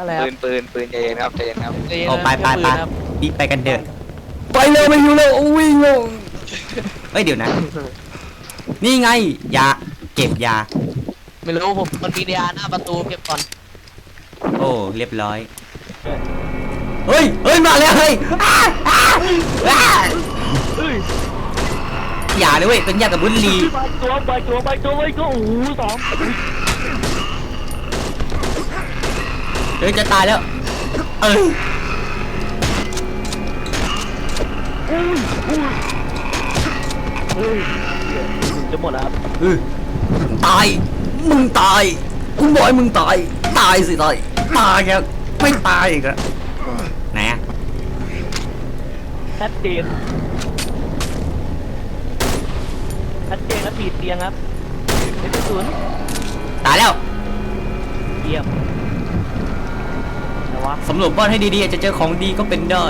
อะไรครัปืบนปืนปืนใจเย็นครับใจเย็นครับใจเย็นโอ้นะไปไปเพื่ไปอนปืนครับรีบไปกันเถอะไปเร็วไปอยู่เร็ววิ่งเร็วเฮ้ยเดี๋ยวนะ นี่ไงยาเก็บยา ไม่รู้ผมมันมียาหน้าประตูเก็บก่อนโอ้เรียบร้อย เฮ้ยเฮ้ยมาแล้วเฮ้ยอ้าอ้าอ้าเฮ้ยอย่าเลยเว้ยเป็นยากับบุหรี่ ไปตัวไปตัวไปตัวไปตัวโอ้โหสอง เฮ้ยจะตายแล้ว เอ้ยเจะหมดแล้วครับเออตาย มึงตายกูบอกให้มึงตาย ตายสิตาย ตายแกไม่ตายอีกอะไหนอะชัดเจนชัดเจนครับผีเตียงครับเป็นกระสุนตายแล้ว เยี่ยม ว่าสำรวจบ้านให้ดีๆอาจจะเจอของดีก็เป็นได้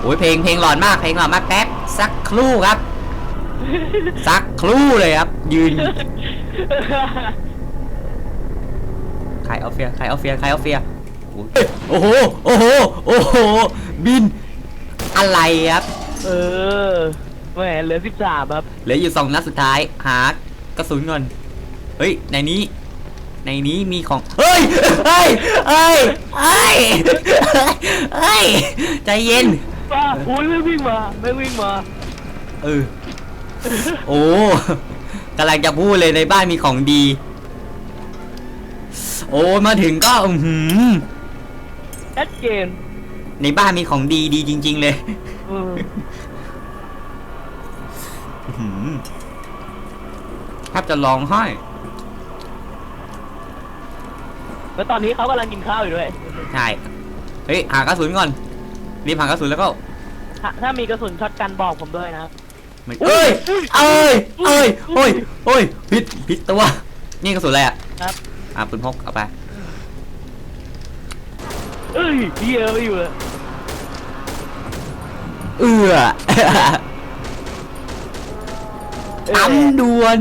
โอ้ยเพลงเพลงหลอนมากเพลงหลอนมากแป๊บสักครู่ครับ สักครู่เลยครับ ยืนใครเอาเฟียใครเอาเฟียใครเอาเฟียโอ้โหโอ้โหโอ้โหบิน อะไรครับ เออแหมเหลือสิบสามครับเหลืออยู่สองนัดสุดท้าย หากระสุนก่อนเฮ้ยในนี้ ในนี้มีของเฮ้ยเฮ้ยเฮ้ยเฮ้ยเฮ้ยใจเย็นป้าอุ้ยไม่วิ่งมาไม่วิ่งมาเออโอ้กำลังจะพูดเลยในบ้านมีของดี โอ้มาถึงก็อือหือชัดเจนในบ้านมีของดีดีจริง ๆ เลยเอออื้อหือแทบจะร้องไห้ แล้วตอนนี้เขากำลังกินข้าวอยู่ด้วยใช่เฮ้ยหากระสุนก่อนรีบหากระสุนแล้วก็ถ้าถ้ามีกระสุนช็อตกันบอกผมด้วยนะไม่เอ้ยเอ้ยเอ้ยโอ้ยโอ้ยผิดผิดตัวนี่กระสุนอะไรอะครับ อะปืนพกเอาไปเอ้ยเฮียไม่อยู่เลยเอื้ออ้ำดวน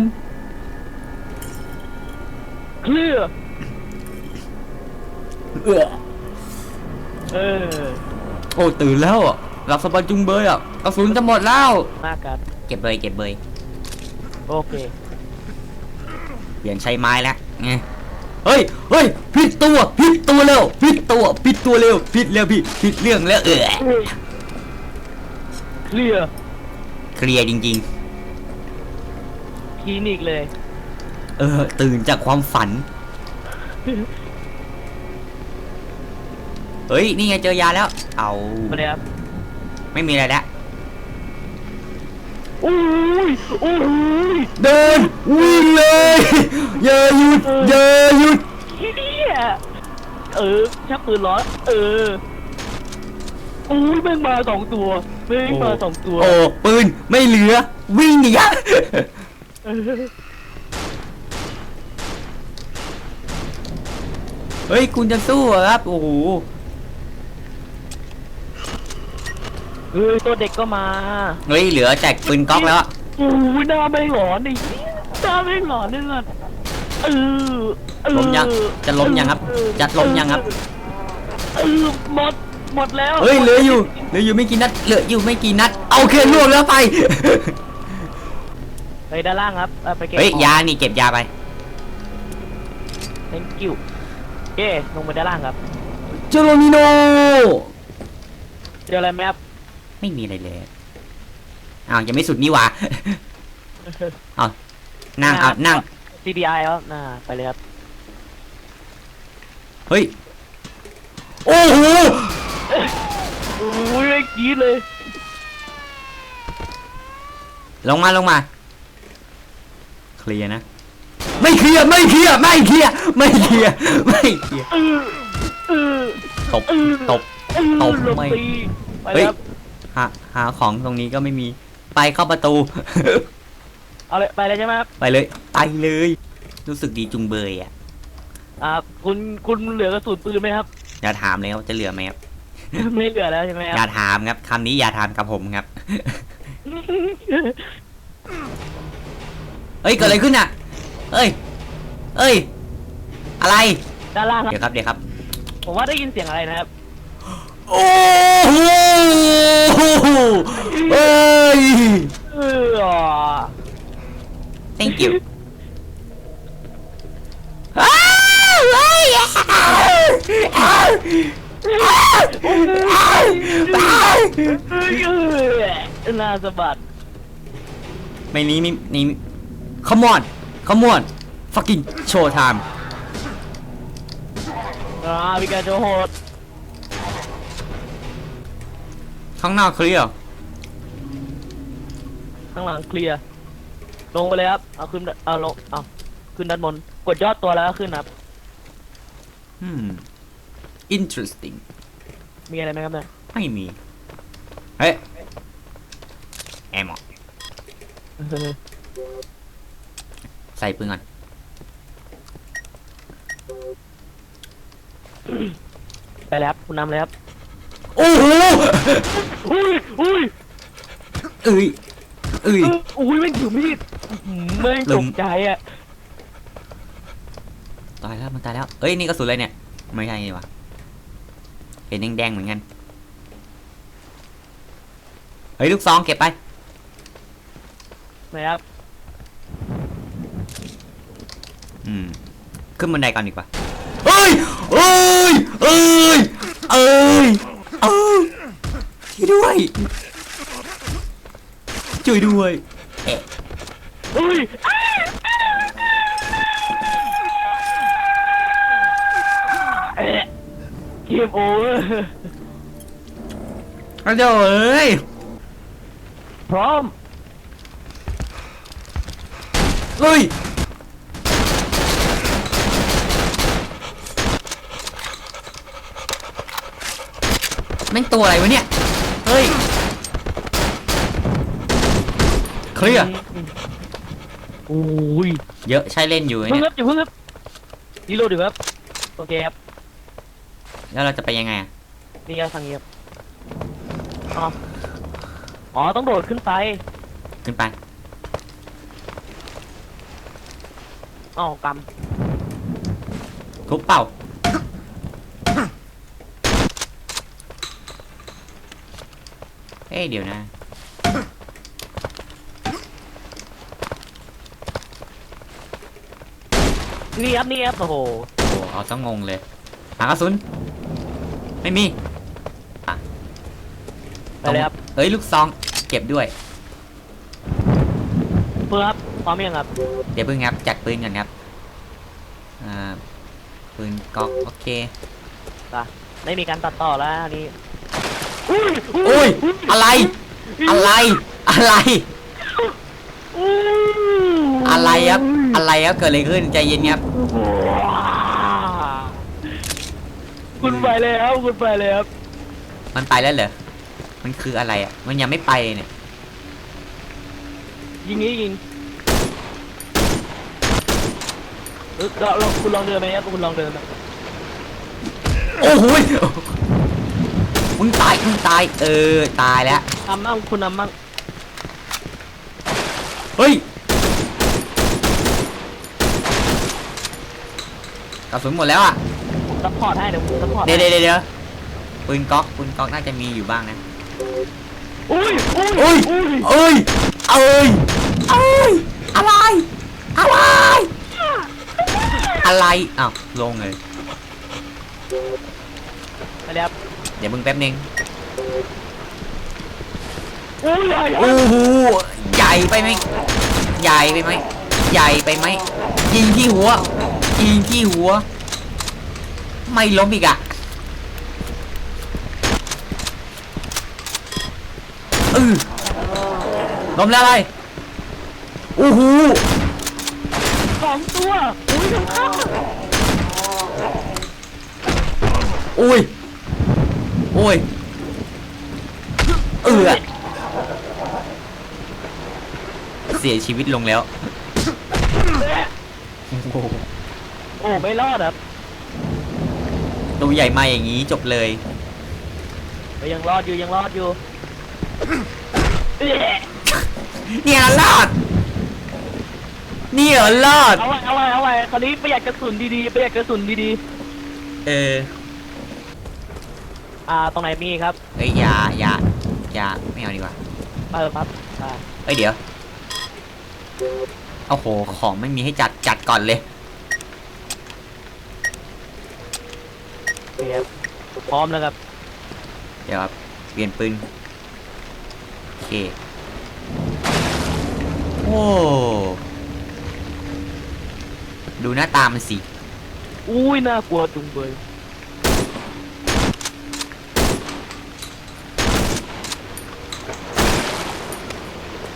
เคลือ เอื้อเออโอ้ตื่นแล้วอะหลับสบายจุงเบยอะกระสุนจะหมดแล้ว มากครับ เก็บเบยเก็บเบยโอเค เปลี่ยนใช้ไม้แล้วไงเฮ้ยเฮ้ยผิดตัวผิดตัวเร็วผิดตัวผิดตัวเร็วผิดเร็วพี่ผิดเรื่องแล้วเออเคลียร์เคลียร์จริง คลินิกเลย ๆ เออ ตื่นจากความฝัน เฮ้ย นี่ไงเจอยาแล้ว เอา มาเลยครับไม่มีอะไรแล้วโอ้ยโอ้ยเดินวิ่งเลย อย่าหยุดอย่าหยุดเฮียเออชักปืนร้อนเออโอ้ยแม่งมาสองตัวแม่งมาสองตัวโอ้ปืนไม่เหลือ วิ่งอีกอะเออเฮ้ย คุณจะสู้เหรอครับ โอ้โห เฮ้ยตัวเด็กก็มาเฮ้ยเหลือแจกปืนก๊อกแล้วอะโอ้ยหน้าไม่งหลอนไอ้เหี้ยหน้าไม่งหลอนเลยสัสเออเออล้มยังจะล้มยังครับ จะล้มยังครับ เออหมดหมดแล้วเฮ้ยเหลืออยู่เหลืออยู่ไม่กี่นัดเหลืออยู่ไม่กี่นัด เอาโอเคล่วงแล้วไป ไปด้านล่างครับเอาไปเก็บเฮ้ยของยานี่เก็บยาไป thank you เย้ลงไปด้านล่างครับ เจโรมิโน เจออะไรไหมครับ ไม่มีอะไรเลยอ้าวยังไม่สุดนี่หว่า เอานั่งเอานั่ง CDI ครับน่าไปเลยครับเฮ้ย โอ้โหโอ้ยไม่กรีดเลย ลงมาลงมา เคลียร์นะ ไม่เคลียร์ไม่เคลียร์ไม่เคลียร์ไม่เคลียร์ไม่เคลียร์เออเออตบเออตบเออตบลงไม่ตีไปเฮ้ยครับ หาหาของตรงนี้ก็ไม่มี ไปเข้าประตู เอาเลยไปเลยใช่ไหมครับไปเลย ไปเลย รู้สึกดีจุงเบยอะอ่า คุณคุณเหลือกระสุนปืนไหมครับ อย่าถามเลยว่าจะเหลือไหมครับ ไม่เหลือแล้วใช่ไหมคอย่ารับถามครับคำนี้อย่าถามกับผมครับ เฮ้ย เกิดอะไรขึ้นอะ เอ้ย เอ้ย อะไร ด้านล่างครับเดี๋ยวครับ เดี๋ยวครับ ผมว่าได้ยินเสียงอะไรนะครับ โอ้โห เอ้ย เออ thank you อ้าวเฮ้ยอ้าวอ้าวอ้าวอ้าวอ้าวเออหน้าสะบัดไม่นี้นี่นี่ come on come on fucking show time อ่ามีการโจโหด ข้างหน้าเคลียร์ข้างหลังเคลียร์ลงไปเลยครับ เอาขึ้นเอาลงเอาขึ้นด้านบน กดยอดตัวแล้วก็ขึ้นครับ อืม interesting มีอะไรไหมครับเนี่ยไม่มี เฮ้ยแอมอใส่ปืนก่อนไปแล้วครับคุณนำเลยครับโอ้โหอุ้ยอุ้ยเอ้ยเอ้ยเอออุ้ยไม่งถือมีดอื้อหือแม่งลืตมกใจอะตายแล้วมันตายแล้ว เอ้ยนี่กระสุนอะไรเนี่ย ไม่ใช่นี่วะเห็นแดงๆเหมือนกัน เฮ้ยลูกซองเก็บไปนะครับ อืม ขึ้นบันไดก่อนดีกว่าเฮ้ยเอ้ยเอ้ยเอ้ย เอ้ยช่วยด้วยช่วยด้วยเอ๊ะอุ้ยเอ๊ะเกมโอเวอร์กระโดดเอ้ยพร้อมเฮ้ย แม่งตัวอะไรวะเนี่ย เฮ้ย เคลียร์ โอ้ยเยอะใช่เล่นอยู่ไอ้เพิ่งเนี่คยรับอย่าเพิ่งครับรีโหลดดีครับโอเคครับแล้วเราจะไปยังไงอะนี่ครับทางนี้ครับอ๋ออ๋อต้องโดดขึ้นไปขึ้นไป อ๋อกทุบเป่า เอ้ยเดี๋ยวนะำนี่ครับนี่ครับโอ้โหโอ้เอาซะงงเลย หากระสุน ไม่มีไปเลยครับเอ้ยลูกซอง เก็บด้วย เพื่อครับพร้อมยังครับเดี๋ยวเพิ่งครับจัดปืนก่อนครับอ่าปืนก๊อกโอเคไม่มีการตัดต่อแล้วอันนี้ อุ้ยอะไร อะไร อะไร อะไรครับ อะไรครับ เกิดอะไรขึ้น ใจเย็นครับ คุณไปเลยครับคุณไปเลยครับมันไปแล้วเหรอ มันคืออะไรอะ มันยังไม่ไปเนี่ย ยิงนี้ยิงเออเราเราคุณลองเดินไหมครับคุณลองเดินไหมโอ้โหย มึงตายมึงตาย เออ ตายแล้วนำมั่งคุณนำมั่งเฮ้ยกระสุนหมดแล้วอะ ผมซัพพอร์ตให้เดี๋ยวผมซัพพอร์ตเดี๋ยวเดี๋ยวเดี๋ยวปืนก๊อกปืนก๊อกน่าจะมีอยู่บ้างนะ อุ้ยอุ้ยเอ้ยอุ้ยเอ้ย เอ้ย เอ้ย อะไร อะไร อะไร อ้าว ลงเลยไปเลยครับ เดี๋ยวมึงแป๊บนึงอุ้ยใหญ่โอ้โหใหญ่ไปไหมใหญ่ไปไหมใหญ่ไปไหมยิงที่หัวยิงที่หัว ไม่ล้มอีกอะเออล้มแล้วอะไรโอ้โหสองตัวอุ้ยข้างข้างโอ้ย โอ้ย เออเสียชีวิตลงแล้วโอ้โหโอ้ไม่รอดครับตัวใหญ่มาอย่างนี้จบเลยแต่ยังรอดอยู่ยังรอดอยู่เอ๊ะเนี่ยรอด เนี่ยรอด เอาไว้เอาไว้เอาไว้คราวนี้ประหยัดกระสุนดีๆประหยัดกระสุนดีเออ อ่าตรงไหนมีครับเอ้ยอย่าอย่าอย่าไม่เอาดีกว่า เออครับอ่าเอ้ยเดี๋ยวโอ้โหของไม่มีให้จัดจัดก่อนเลยเตรียมพร้อมแล้วครับเดี๋ยวครับเปลี่ยนปืนโอเคโอ้ดูหน้าตามันสิ อุ้ยน่ากลัวจุงเบย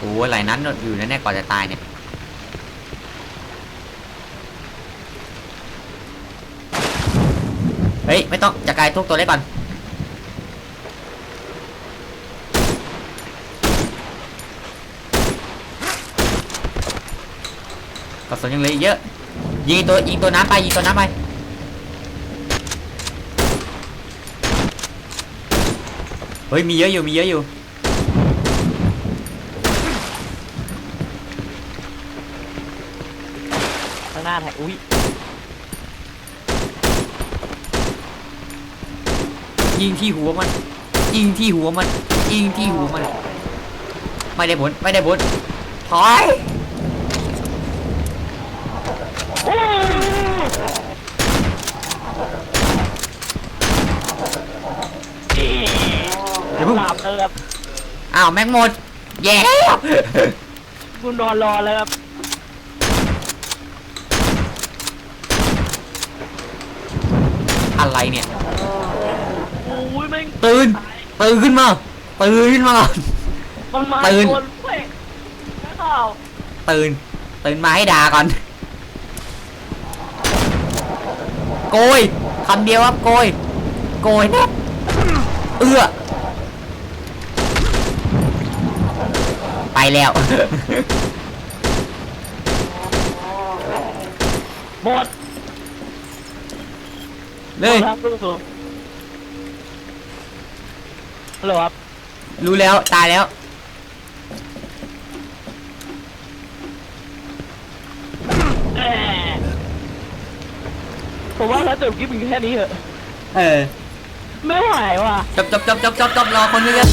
อ้หลายนัดอยู่แน่ๆก่อนจะตายเนี่ยเฮ้ย ไม่ต้องจัดการทุกตัวเล็กก่อนกระสุนยังเหลือเยอะยิงตัวยิงตัวน้ำไปยิงตัวน้ำไปเฮ้ยมีเยอะอยู่มีเยอะอยู่ ข้างหน้าแท็กอุ้ยยิงที่หัวมัน ยิงที่หัวมัน ยิงที่หัวมัน ไม่ได้ผลไม่ได้ผลถอยโอ้เอ๊ะเดี๋ยวเพิ่งหลับเลยครับอ้าวแม็กหมดแย่ คุณนอนรอเลยครับ อะไรเนี่ยอุ้ยแม่งตื่น ตื่นขึ้นมา ตื่นขึ้นมาก่อนมันมาตื่น โดนเว้ยนักข่าวตื่น ตื่นมาให้ด่าก่อน โกยคำเดียวครับโกย โกยเนี่ยเอื้อ ไปแล้ว หมด เลยหมดครับคุณผู้ชมฮัลโหลครับรู้แล้วตายแล้ว แหม่ผมว่าแล้วจบคลิปเป็นแค่นี้เหอะ เออไม่ไหวว่ะ จบจบจบจบจบจบรอคนนึงครับ